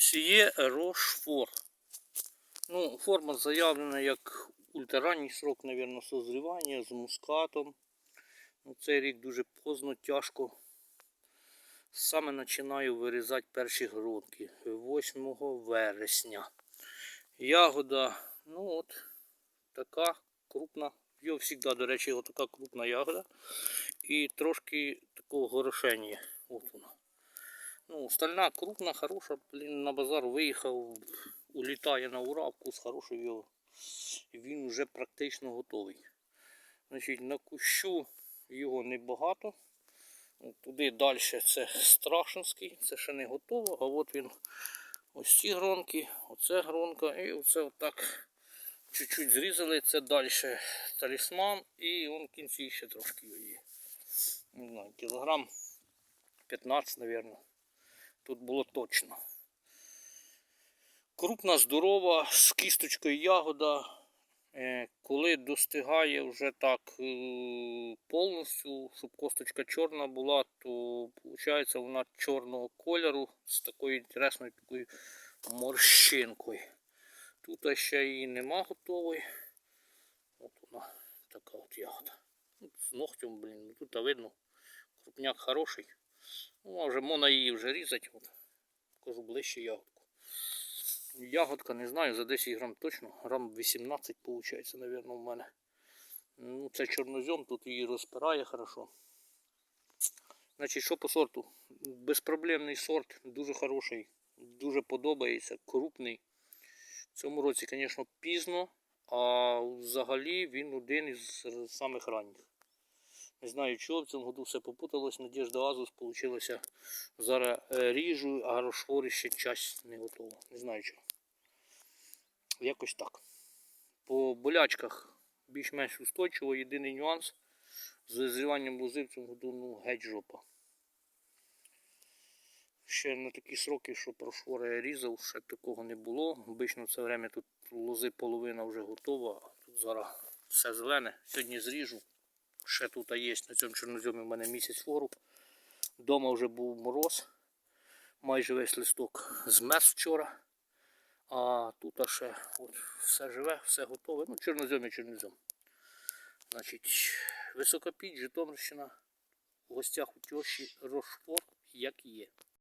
Сіє Рошфор. Ну, форма заявлена як ультраранній срок, мабуть, созрівання з мускатом. Ну, цей рік дуже поздно, тяжко. Саме починаю вирізати перші грудки 8 вересня. Ягода, ну от, така крупна. Його завжди, до речі, така крупна ягода. І трошки такого горошення. От вона. Ну, стальна крупна, хороша, блін, на базар виїхав, улітає на ура, вкус хороший його. Він вже практично готовий. Значить, на кущу його небагато. Туди далі це Страшинський, це ще не готово, а от він ось ці гронки, оце гронка, і оце отак чуть-чуть зрізали, це далі талісман, і он в кінці ще трошки є. Не знаю, кілограм 15, мабуть. Тут було точно. Крупна, здорова, з кісточкою ягода. Е, Коли достигає вже так е, повністю, щоб косточка чорна була, то виходить вона чорного кольору з такою інтересною такою морщинкою. Тут ще її нема готової. От вона така от ягода. З ногтем, блін, ну тут видно, крупняк хороший. Ну, а вже можна її вже різати. От. Кажу ближче ягодку. Ягодка, не знаю, за 10 грам точно. Грам 18 виходить, мабуть, в мене. Ну, це чорнозем, тут її розпирає хорошо. Значить, що по сорту? Безпроблемний сорт, дуже хороший, дуже подобається, крупний. В цьому році, звісно, пізно, а взагалі він один із самих ранніх. Не знаю чого, в цьому году все попуталось, Надіжда Азус получилося. Зараз е, ріжу, а рошфори ще часть не готова. Не знаю чого. Якось так. По болячках більш-менш устойчиво. Єдиний нюанс з визріванням лози в цьому году ну, геть жопа. Ще на такі сроки, що прошфори я різав, ще такого не було. Обично це время тут лози половина вже готова, а тут зараз все зелене. Сьогодні зріжу. Ще тут є на цьому чорноземі в мене місяць фору. Дома вже був мороз. Майже весь листок змерз вчора. А тут ще от, все живе, все готове. Ну, чорнозем і чорнозем. Значить, високопіть, Житомирщина. В гостях у тьоші Рошфор, як є.